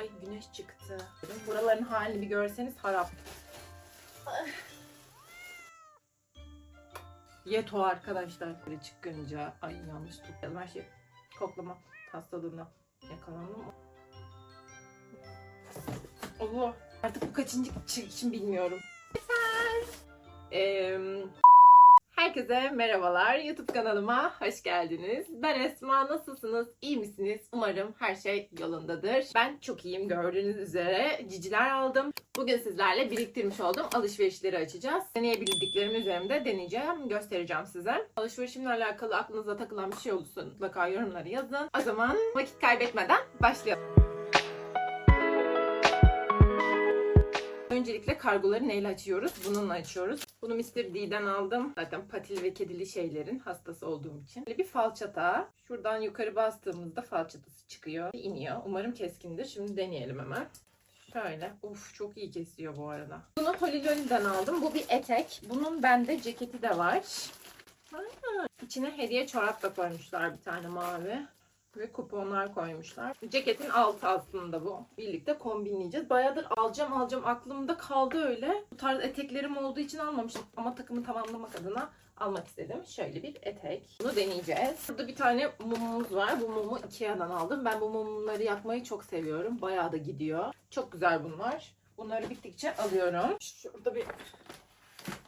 Ay güneş çıktı. Buraların halini bir görseniz harap. Yeto arkadaşlar. Böyle çıkınca ay yanlış tuttum. Her şey koklama hastalığına yakalandım. Allah. Artık bu kaçıncı çekişim bilmiyorum. Eee Herkese merhabalar. YouTube kanalıma hoş geldiniz. Ben Esma. Nasılsınız? İyi misiniz? Umarım her şey yolundadır. Ben çok iyiyim gördüğünüz üzere. Ciciler aldım. Bugün sizlerle biriktirmiş olduğum alışverişleri açacağız. Deneyebildiklerim üzerimde deneyeceğim, göstereceğim size. Alışverişimle alakalı aklınıza takılan bir şey olursa mutlaka yorumlara yazın. O zaman vakit kaybetmeden başlayalım. Öncelikle kargoları neyle açıyoruz? Bununla açıyoruz. Bunu Mr. D'den aldım. Zaten patili ve kedili şeylerin hastası olduğum için. Böyle bir falçata. Şuradan yukarı bastığımızda falçatası çıkıyor. iniyor. Umarım keskindir. Şimdi deneyelim hemen. Şöyle. Uf çok iyi kesiyor bu arada. Bunu Jolly'den aldım. Bu bir etek. Bunun bende ceketi de var. Ha, içine hediye çorap da koymuşlar bir tane mavi. Ve kuponlar koymuşlar. Ceketin altı aslında bu. Birlikte kombinleyeceğiz. Bayağıdır alacağım alacağım aklımda kaldı öyle. Bu tarz eteklerim olduğu için almamıştım. Ama takımı tamamlamak adına almak istedim. Şöyle bir etek. Bunu deneyeceğiz. Burada bir tane mumumuz var. Bu mumu Ikea'dan aldım. Ben bu mumları yakmayı çok seviyorum. Bayağı da gidiyor. Çok güzel bunlar. Bunları bittikçe alıyorum. Şurada bir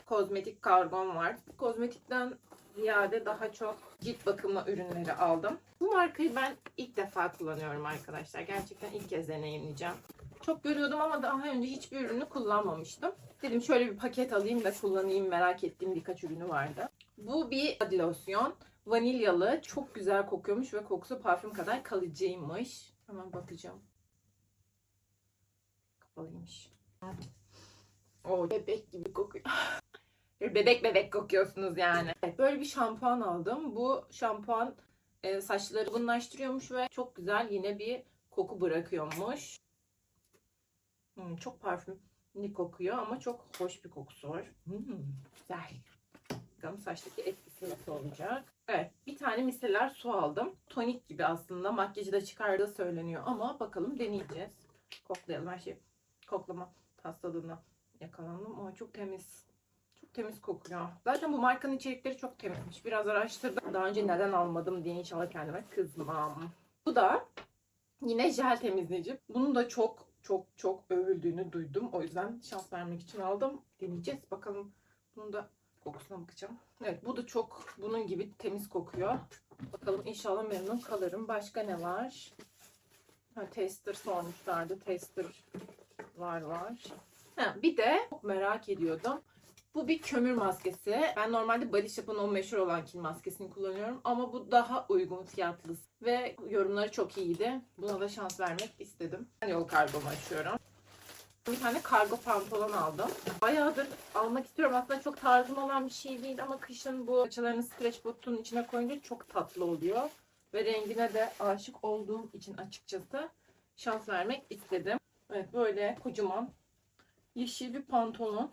kozmetik kargom var. Kozmetikten ziyade daha çok cilt bakımı ürünleri aldım. Bu markayı ben ilk defa kullanıyorum arkadaşlar. Gerçekten ilk kez deneyimleyeceğim. Çok görüyordum ama daha önce hiçbir ürünü kullanmamıştım. Dedim şöyle bir paket alayım da kullanayım merak ettiğim birkaç ürünü vardı. Bu bir body lotion. Vanilyalı. Çok güzel kokuyormuş ve kokusu parfüm kadar kalıcıymış. Hemen bakacağım. Kapalıymış. O bebek gibi kokuyor. Bebek bebek kokuyorsunuz yani. Böyle bir şampuan aldım. Bu şampuan e, saçları bunlaştırıyormuş ve çok güzel yine bir koku bırakıyormuş. Hmm, çok parfümlü kokuyor ama çok hoş bir kokusu var. Hmm, güzel. Bakalım saçtaki etkisi nasıl olacak. Evet bir tane miseler su aldım. Tonik gibi aslında makyajı da çıkardığı söyleniyor ama bakalım deneyeceğiz. Koklayalım her şey. Koklama hastalığına yakalandım ama çok temiz. Temiz kokuyor. Zaten bu markanın içerikleri çok temizmiş. Biraz araştırdım. Daha önce neden almadım diye inşallah kendime kızmam. Bu da yine jel temizleyici. Bunun da çok çok çok övüldüğünü duydum. O yüzden şans vermek için aldım. Deneyeceğiz. Bakalım bunun da kokusuna bakacağım. Evet bu da çok bunun gibi temiz kokuyor. Bakalım inşallah memnun kalırım. Başka ne var? Ha, tester sormuşlardı. Tester var var. Ha, bir de çok merak ediyordum. Bu bir kömür maskesi. Ben normalde Body Shop'un o meşhur olan kil maskesini kullanıyorum. Ama bu daha uygun fiyatlı. Ve yorumları çok iyiydi. Buna da şans vermek istedim. Ben yol kargomu açıyorum. Bir tane kargo pantolon aldım. Bayağıdır almak istiyorum. Aslında çok tarzım olan bir şey değil ama kışın bu açılarını stretch botun içine koyunca çok tatlı oluyor. Ve rengine de aşık olduğum için açıkçası şans vermek istedim. Evet böyle kocaman yeşil bir pantolon.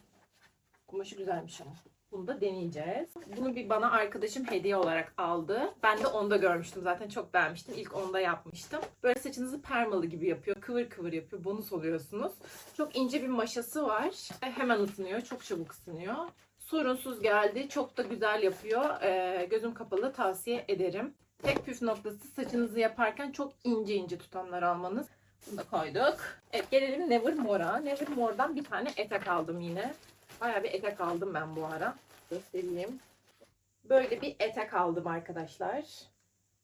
Kumaşı güzelmiş ama. Bunu da deneyeceğiz. Bunu bir bana arkadaşım hediye olarak aldı. Ben de onda görmüştüm zaten çok beğenmiştim. İlk onda yapmıştım. Böyle saçınızı permalı gibi yapıyor. Kıvır kıvır yapıyor. Bonus oluyorsunuz. Çok ince bir maşası var. Hemen ısınıyor. Çok çabuk ısınıyor. Sorunsuz geldi. Çok da güzel yapıyor. Ee, gözüm kapalı tavsiye ederim. Tek püf noktası saçınızı yaparken çok ince ince tutanlar almanız. Bunu da koyduk. Evet gelelim Nevermore'a. Nevermore'dan bir tane etek aldım yine. Bayağı bir etek aldım ben bu ara. Göstereyim. Böyle bir etek aldım arkadaşlar.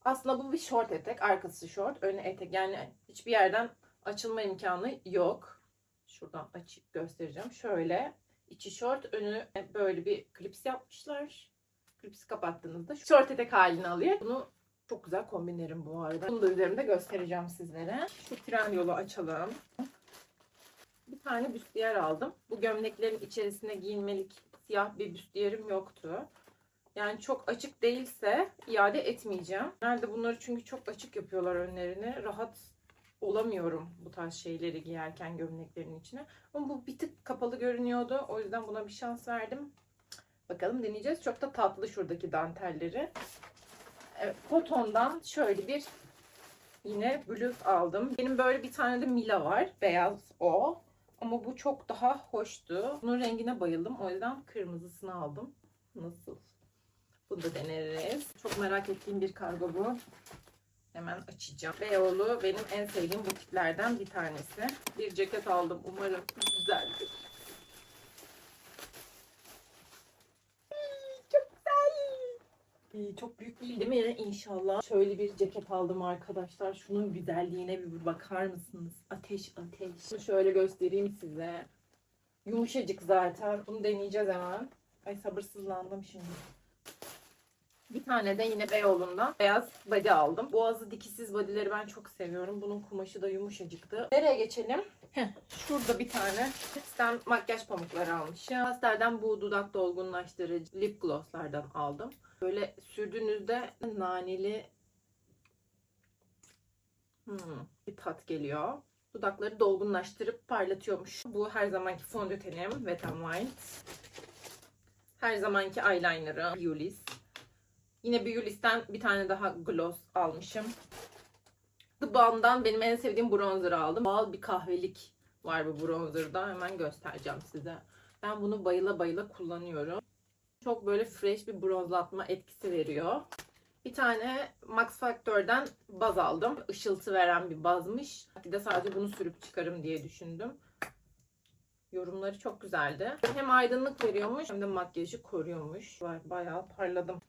Aslında bu bir short etek. Arkası short. Önü etek. Yani hiçbir yerden açılma imkanı yok. Şuradan açıp göstereceğim. Şöyle. içi short. Önü böyle bir klips yapmışlar. Klipsi kapattığınızda short etek halini alıyor. Bunu çok güzel kombinlerim bu arada. Bunu da üzerimde göstereceğim sizlere. Şu tren yolu açalım bir tane büstiyer aldım. Bu gömleklerin içerisine giyinmelik siyah bir büstiyerim yoktu. Yani çok açık değilse iade etmeyeceğim. Nerede bunları çünkü çok açık yapıyorlar önlerini. Rahat olamıyorum bu tarz şeyleri giyerken gömleklerin içine. Ama bu bir tık kapalı görünüyordu. O yüzden buna bir şans verdim. Bakalım deneyeceğiz. Çok da tatlı şuradaki dantelleri. Evet, kotondan şöyle bir Yine bluz aldım. Benim böyle bir tane de Mila var. Beyaz o. Ama bu çok daha hoştu. Bunun rengine bayıldım. O yüzden kırmızısını aldım. Nasıl? Bunu da deneriz. Çok merak ettiğim bir kargo bu. Hemen açacağım. Beyoğlu benim en sevdiğim butiklerden bir tanesi. Bir ceket aldım. Umarım güzeldir. Çok güzel. Ee, Çok büyük değil değil mi? İnşallah. Şöyle bir ceket aldım arkadaşlar. Şunun güzelliğine bir bakar mısınız? Ateş ateş. Şunu şöyle göstereyim size. Yumuşacık zaten. Bunu deneyeceğiz hemen. Ay sabırsızlandım şimdi. Tane de yine Beyoğlu'ndan beyaz body aldım. Boğazı dikişsiz bodyleri ben çok seviyorum. Bunun kumaşı da yumuşacıktı. Nereye geçelim? Heh, şurada bir tane Pix'ten makyaj pamukları almışım. Pastel'den bu dudak dolgunlaştırıcı lip glosslardan aldım. Böyle sürdüğünüzde naneli hmm, bir tat geliyor. Dudakları dolgunlaştırıp parlatıyormuş. Bu her zamanki fondötenim Wet n Wild. Her zamanki eyeliner'ı Beulis. Yine Beulis'ten bir tane daha gloss almışım. The Balm'dan benim en sevdiğim bronzer'ı aldım. Bal bir kahvelik var bu bronzer'da. Hemen göstereceğim size. Ben bunu bayıla bayıla kullanıyorum. Çok böyle fresh bir bronzlatma etkisi veriyor. Bir tane Max Factor'dan baz aldım. Işıltı veren bir bazmış. Bir de sadece bunu sürüp çıkarım diye düşündüm. Yorumları çok güzeldi. Hem aydınlık veriyormuş hem de makyajı koruyormuş. Bayağı parladım.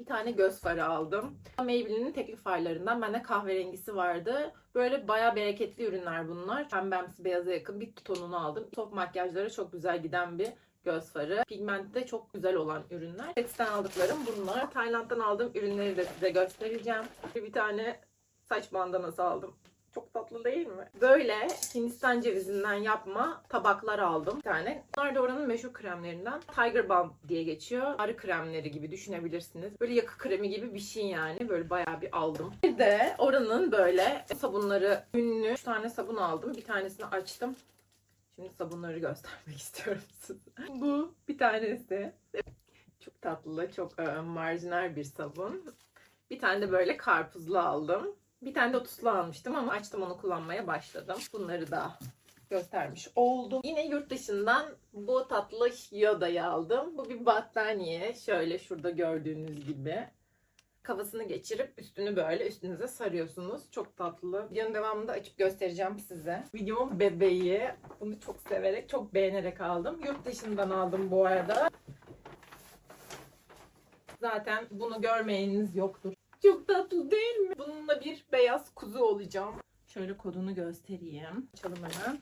Bir tane göz farı aldım. Maybelline'in teklif farlarından. Bende kahverengisi vardı. Böyle bayağı bereketli ürünler bunlar. Pembemsi beyaza yakın bir tonunu aldım. Top makyajlara çok güzel giden bir göz farı. Pigmentte çok güzel olan ürünler. Ex'ten aldıklarım bunlar. Tayland'dan aldığım ürünleri de size göstereceğim. Bir tane saç bandanası aldım. Çok tatlı değil mi? Böyle Hindistan cevizinden yapma tabaklar aldım bir tane. Bunlar da oranın meşhur kremlerinden. Tiger Balm diye geçiyor. Arı kremleri gibi düşünebilirsiniz. Böyle yakı kremi gibi bir şey yani. Böyle bayağı bir aldım. Bir de oranın böyle sabunları ünlü 3 tane sabun aldım. Bir tanesini açtım. Şimdi sabunları göstermek istiyorum size. Bu bir tanesi. Çok tatlı, çok e, marjinal bir sabun. Bir tane de böyle karpuzlu aldım. Bir tane de otuslu almıştım ama açtım onu kullanmaya başladım. Bunları da göstermiş oldum. Yine yurt dışından bu tatlı Yoda'yı aldım. Bu bir battaniye. Şöyle şurada gördüğünüz gibi. Kafasını geçirip üstünü böyle üstünüze sarıyorsunuz. Çok tatlı. Videonun devamında açıp göstereceğim size. Videomun bebeği. Bunu çok severek, çok beğenerek aldım. Yurt dışından aldım bu arada. Zaten bunu görmeyeniniz yoktur. Çok tatlı değil mi? Bununla bir beyaz kuzu olacağım. Şöyle kodunu göstereyim. Açalım hemen.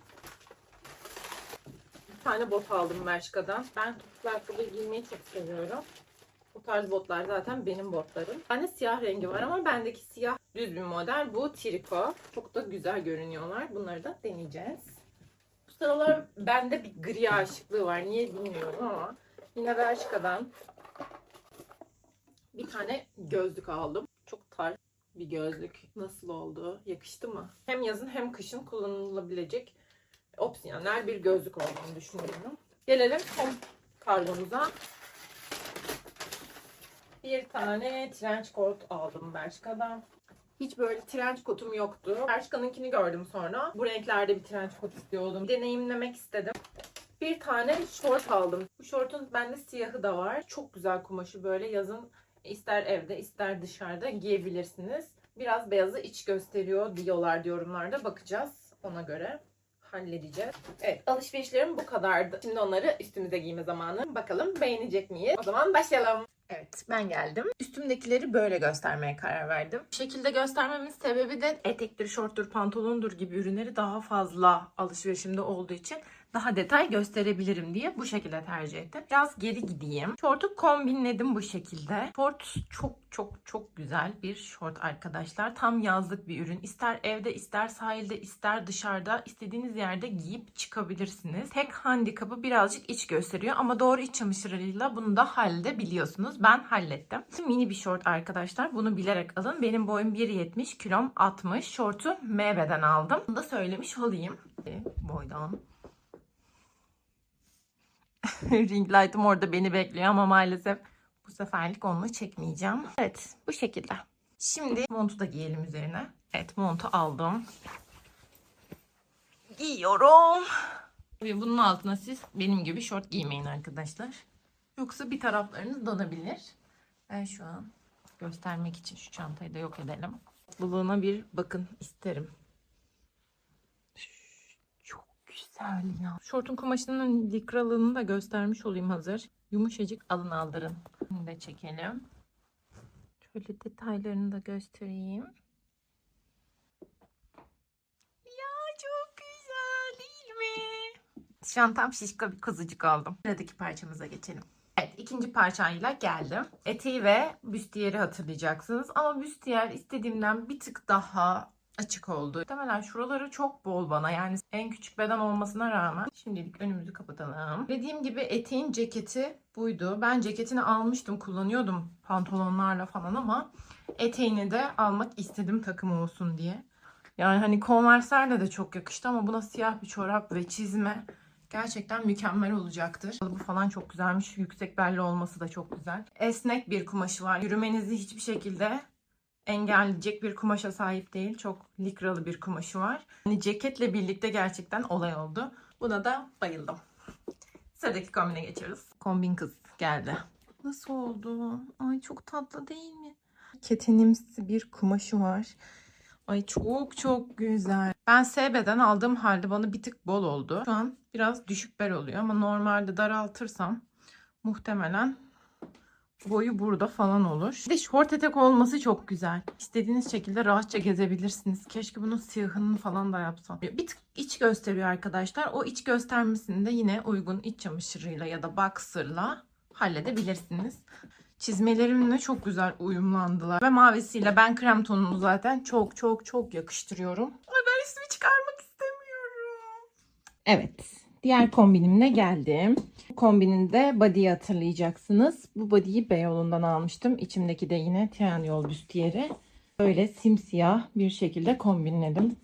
Bir tane bot aldım Bershka'dan. Ben topuklu ayakkabı giymeyi çok seviyorum. Bu tarz botlar zaten benim botlarım. Bende siyah rengi var ama bendeki siyah düz bir model. Bu triko. Çok da güzel görünüyorlar. Bunları da deneyeceğiz. Bu sıralar bende bir gri aşıklığı var. Niye bilmiyorum ama. Yine Bershka'dan bir tane gözlük aldım. Bir gözlük. Nasıl oldu? Yakıştı mı? Hem yazın hem kışın kullanılabilecek opsiyonel bir gözlük olduğunu düşünüyorum. Gelelim son kargomuza. Bir tane trench coat aldım Bershka'dan. Hiç böyle trench coat'um yoktu. Bershka'nınkini gördüm sonra. Bu renklerde bir trench coat istiyordum. Deneyimlemek istedim. Bir tane short aldım. Bu shortun bende siyahı da var. Çok güzel kumaşı böyle yazın ister evde ister dışarıda giyebilirsiniz. Biraz beyazı iç gösteriyor diyorlar yorumlarda. Bakacağız ona göre halledeceğiz. Evet alışverişlerim bu kadardı. Şimdi onları üstümüze giyme zamanı. Bakalım beğenecek miyiz? O zaman başlayalım. Evet ben geldim. Üstümdekileri böyle göstermeye karar verdim. Bu şekilde göstermemin sebebi de etektir, şorttur, pantolondur gibi ürünleri daha fazla alışverişimde olduğu için daha detay gösterebilirim diye bu şekilde tercih ettim. Biraz geri gideyim. Şortu kombinledim bu şekilde. Şort çok çok çok güzel bir şort arkadaşlar. Tam yazlık bir ürün. İster evde ister sahilde ister dışarıda istediğiniz yerde giyip çıkabilirsiniz. Tek handikapı birazcık iç gösteriyor ama doğru iç çamaşırıyla bunu da halledebiliyorsunuz. Ben hallettim. Mini bir şort arkadaşlar. Bunu bilerek alın. Benim boyum 1.70 kilom 60. Şortu MV'den aldım. Bunu da söylemiş olayım. Boydan Ring light'ım orada beni bekliyor ama maalesef bu seferlik onunla çekmeyeceğim. Evet bu şekilde. Şimdi montu da giyelim üzerine. Evet montu aldım. Giyiyorum. Ve bunun altına siz benim gibi şort giymeyin arkadaşlar. Yoksa bir taraflarınız donabilir. Ben şu an göstermek için şu çantayı da yok edelim. Tatlılığına bir bakın isterim. Güzel ya. Şortun kumaşının likralığını da göstermiş olayım hazır. Yumuşacık alın aldırın. Bunu da çekelim. Şöyle detaylarını da göstereyim. Ya çok güzel değil mi? Çantam şişko bir kuzucuk aldım. Sıradaki parçamıza geçelim. Evet ikinci parçayla geldim. Eteği ve büstiyeri hatırlayacaksınız. Ama büstiyer istediğimden bir tık daha açık oldu. Muhtemelen şuraları çok bol bana. Yani en küçük beden olmasına rağmen. Şimdilik önümüzü kapatalım. Dediğim gibi eteğin ceketi buydu. Ben ceketini almıştım. Kullanıyordum pantolonlarla falan ama eteğini de almak istedim takım olsun diye. Yani hani Converse'lerle de çok yakıştı ama buna siyah bir çorap ve çizme gerçekten mükemmel olacaktır. Bu falan çok güzelmiş. Yüksek belli olması da çok güzel. Esnek bir kumaşı var. Yürümenizi hiçbir şekilde engelleyecek bir kumaşa sahip değil. Çok likralı bir kumaşı var. Hani ceketle birlikte gerçekten olay oldu. Buna da bayıldım. Sıradaki kombine geçiyoruz. Kombin kız geldi. Nasıl oldu? Ay çok tatlı değil mi? Ketenimsi bir kumaşı var. Ay çok çok güzel. Ben SB'den aldığım halde bana bir tık bol oldu. Şu an biraz düşük bel oluyor ama normalde daraltırsam muhtemelen boyu burada falan olur. Bir de şort etek olması çok güzel. İstediğiniz şekilde rahatça gezebilirsiniz. Keşke bunun siyahını falan da yapsam. Bir tık iç gösteriyor arkadaşlar. O iç göstermesini de yine uygun iç çamaşırıyla ya da boxer'la halledebilirsiniz. Çizmelerimle çok güzel uyumlandılar. Ve mavisiyle ben krem tonunu zaten çok çok çok yakıştırıyorum. Ay ben üstümü çıkarmak istemiyorum. Evet. Diğer kombinimle geldim. Bu kombinin de body'yi hatırlayacaksınız. Bu body'yi Beyoğlu'ndan almıştım. İçimdeki de yine Trendyol büstiyeri. Böyle simsiyah bir şekilde kombinledim.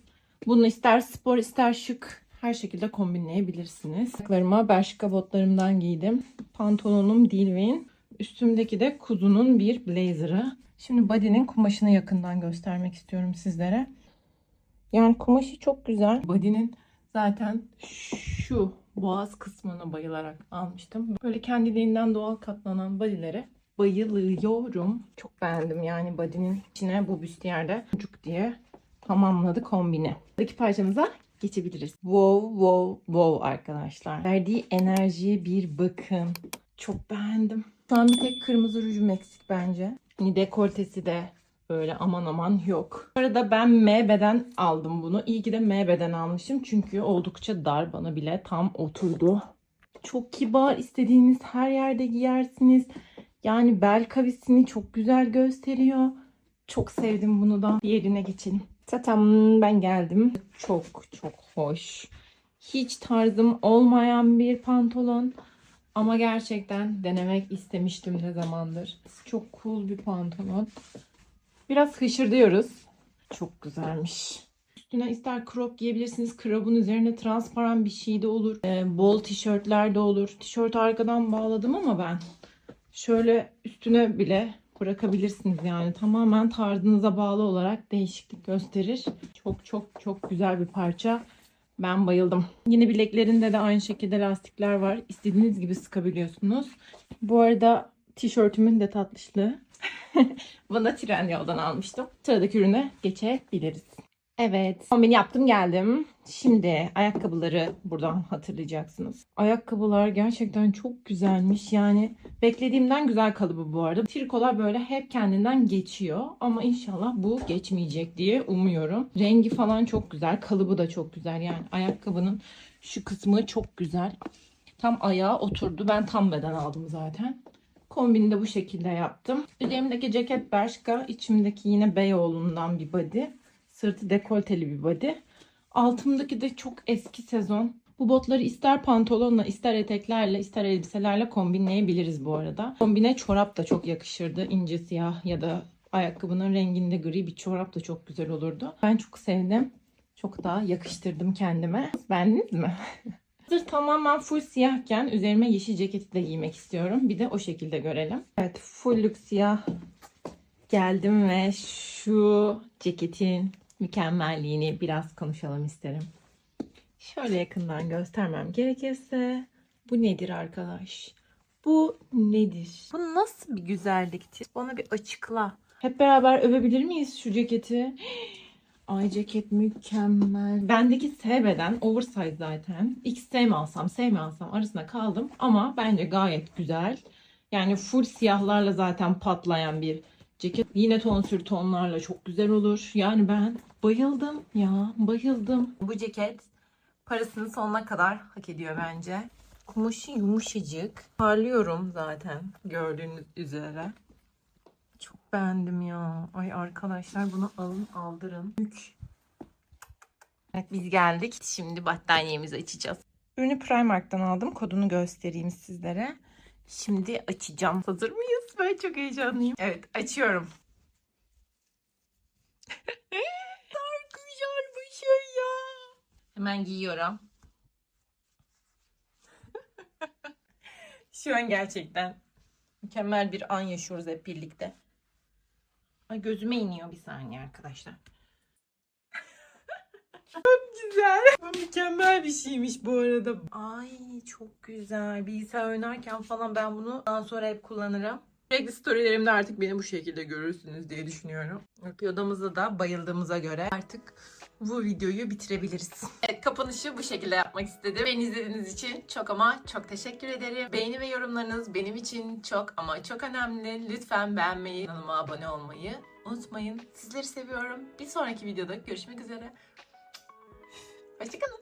Bunu ister spor ister şık her şekilde kombinleyebilirsiniz. Ayaklarıma Bershka botlarımdan giydim. Pantolonum Dilvin. Üstümdeki de kuzunun bir blazer'ı. Şimdi body'nin kumaşını yakından göstermek istiyorum sizlere. Yani kumaşı çok güzel. Body'nin zaten şu boğaz kısmına bayılarak almıştım. Böyle kendiliğinden doğal katlanan body'lere bayılıyorum. Çok beğendim yani body'nin içine bu büstiyerde çocuk diye tamamladı kombini. Buradaki parçamıza geçebiliriz. Wow wow wow arkadaşlar. Verdiği enerjiye bir bakın. Çok beğendim. Şu an bir tek kırmızı rujum eksik bence. Hani dekoltesi de böyle aman aman yok. Bu arada ben M beden aldım bunu. İyi ki de M beden almışım. Çünkü oldukça dar bana bile tam oturdu. Çok kibar. istediğiniz her yerde giyersiniz. Yani bel kavisini çok güzel gösteriyor. Çok sevdim bunu da. Diğerine geçelim. Tatam ben geldim. Çok çok hoş. Hiç tarzım olmayan bir pantolon. Ama gerçekten denemek istemiştim ne zamandır. Çok cool bir pantolon. Biraz hışırdıyoruz. Çok güzelmiş. Üstüne ister crop giyebilirsiniz. Crop'un üzerine transparan bir şey de olur. Ee, bol tişörtler de olur. Tişört arkadan bağladım ama ben şöyle üstüne bile bırakabilirsiniz yani. Tamamen tarzınıza bağlı olarak değişiklik gösterir. Çok çok çok güzel bir parça. Ben bayıldım. Yine bileklerinde de aynı şekilde lastikler var. İstediğiniz gibi sıkabiliyorsunuz. Bu arada tişörtümün de tatlışlığı. Bana Trendyol'dan almıştım. Sıradaki ürüne geçebiliriz. Evet. Kombin yaptım geldim. Şimdi ayakkabıları buradan hatırlayacaksınız. Ayakkabılar gerçekten çok güzelmiş. Yani beklediğimden güzel kalıbı bu arada. Trikolar böyle hep kendinden geçiyor. Ama inşallah bu geçmeyecek diye umuyorum. Rengi falan çok güzel. Kalıbı da çok güzel. Yani ayakkabının şu kısmı çok güzel. Tam ayağa oturdu. Ben tam beden aldım zaten. Kombini de bu şekilde yaptım. Üzerimdeki ceket Bershka. içimdeki yine Beyoğlu'ndan bir body. Sırtı dekolteli bir body. Altımdaki de çok eski sezon. Bu botları ister pantolonla, ister eteklerle, ister elbiselerle kombinleyebiliriz bu arada. Kombine çorap da çok yakışırdı. İnce siyah ya da ayakkabının renginde gri bir çorap da çok güzel olurdu. Ben çok sevdim. Çok daha yakıştırdım kendime. Beğendiniz mi? Hazır tamamen full siyahken üzerime yeşil ceketi de giymek istiyorum. Bir de o şekilde görelim. Evet fullük siyah Geldim ve şu ceketin mükemmelliğini biraz konuşalım isterim. Şöyle yakından göstermem gerekirse bu nedir arkadaş? Bu nedir? Bu nasıl bir güzelliktir? Bana bir açıkla. Hep beraber övebilir miyiz şu ceketi? Ay ceket mükemmel. Bendeki S beden oversize zaten. XS mi alsam, S mi alsam arasında kaldım. Ama bence gayet güzel. Yani full siyahlarla zaten patlayan bir ceket. Yine tonsür tonlarla çok güzel olur. Yani ben bayıldım ya, bayıldım. Bu ceket parasını sonuna kadar hak ediyor bence. Kumaşı yumuşacık. Parlıyorum zaten gördüğünüz üzere. Çok beğendim ya. Ay arkadaşlar bunu alın aldırın. Mük. Evet biz geldik. Şimdi battaniyemizi açacağız. Ürünü Primark'tan aldım. Kodunu göstereyim sizlere. Şimdi açacağım. Hazır mıyız? Ben çok heyecanlıyım. Evet açıyorum. Çok güzel bir şey ya. Hemen giyiyorum. Şu an gerçekten mükemmel bir an yaşıyoruz hep birlikte. Ay gözüme iniyor bir saniye arkadaşlar. çok güzel. Bu mükemmel bir şeymiş bu arada. Ay çok güzel. Bilgisayar oynarken falan ben bunu daha sonra hep kullanırım. Sürekli storylerimde artık beni bu şekilde görürsünüz diye düşünüyorum. Odamızda da bayıldığımıza göre artık bu videoyu bitirebiliriz. Evet kapanışı bu şekilde yapmak istedim. Beni izlediğiniz için çok ama çok teşekkür ederim. Beğeni ve yorumlarınız benim için çok ama çok önemli. Lütfen beğenmeyi, kanalıma abone olmayı unutmayın. Sizleri seviyorum. Bir sonraki videoda görüşmek üzere. Hoşçakalın.